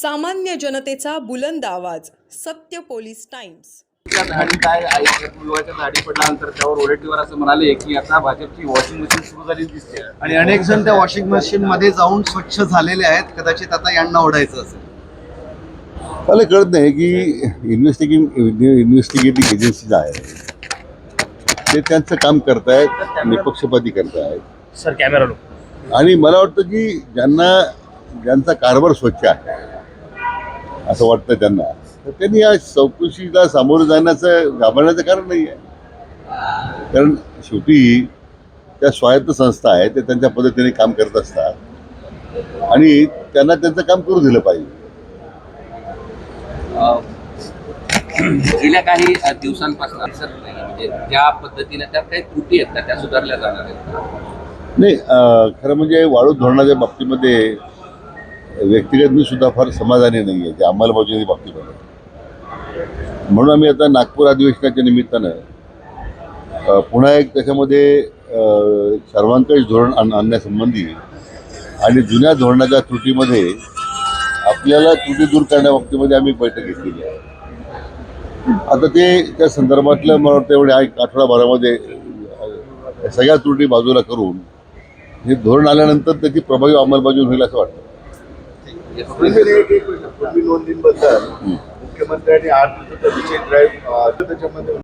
सामान्य जनतेचा बुलंद आवाज सत्य पोलीस टाइम्स. काय पडल्यानंतर त्यावर असं म्हणाले की आता भाजपची वॉशिंग मशीन सुरू झाली दिसते. आणि अनेक जण त्या वॉशिंग मशीन मध्ये जाऊन स्वच्छ झालेले आहेत. कदाचित आता यांना ओढायचं असेल. मला कळत नाही की इन्व्हेस्टिगेटिंग इन्व्हेस्टिगेटिंग एजन्सीज आहे ते त्यांचं काम करतायत निपक्षपाती करतायत. सर कॅमेरा आणि मला वाटतं की ज्यांना ज्यांचा कारभार स्वच्छ आहे असं वाटतं त्यांना. तर त्यांनी या चौकशीला सामोरं जाण्याचं घाबरण्याचं कारण नाही आहे. कारण शेवटी त्या स्वायत्त संस्था आहेत ते त्यांच्या पद्धतीने काम करत असतात. आणि त्यांना त्यांचं काम करू दिलं पाहिजे. गेल्या काही दिवसांपासून म्हणजे ज्या पद्धतीने त्यात काही त्रुटी आहेत त्या सुधारल्या जाणार आहेत? नाही खरं म्हणजे वाळू धोरणाच्या बाबतीमध्ये व्यक्तिगत मी सुद्धा फार समाधानी नाही आहे त्या अंमलबजावणी बाबतीमध्ये म्हणून आम्ही आता नागपूर अधिवेशनाच्या निमित्तानं पुन्हा एक त्याच्यामध्ये अं, सर्वांकष धोरण आण आणण्यासंबंधी आणि जुन्या धोरणाच्या त्रुटीमध्ये आपल्याला त्रुटी दूर करण्याबाबतीमध्ये आम्ही बैठक घेतलेली आहे. आता ते त्या संदर्भातलं मला वाटतं एवढ्या एक आठवडाभरामध्ये सगळ्या त्रुटी बाजूला करून हे धोरण आल्यानंतर त्याची प्रभावी अंमलबजावणी होईल असं वाटतं. पूर्वी नोंदींबद्दल मुख्यमंत्र्यांनी आठ दिवसाचा विजय ड्राईव्ह त्याच्यामध्ये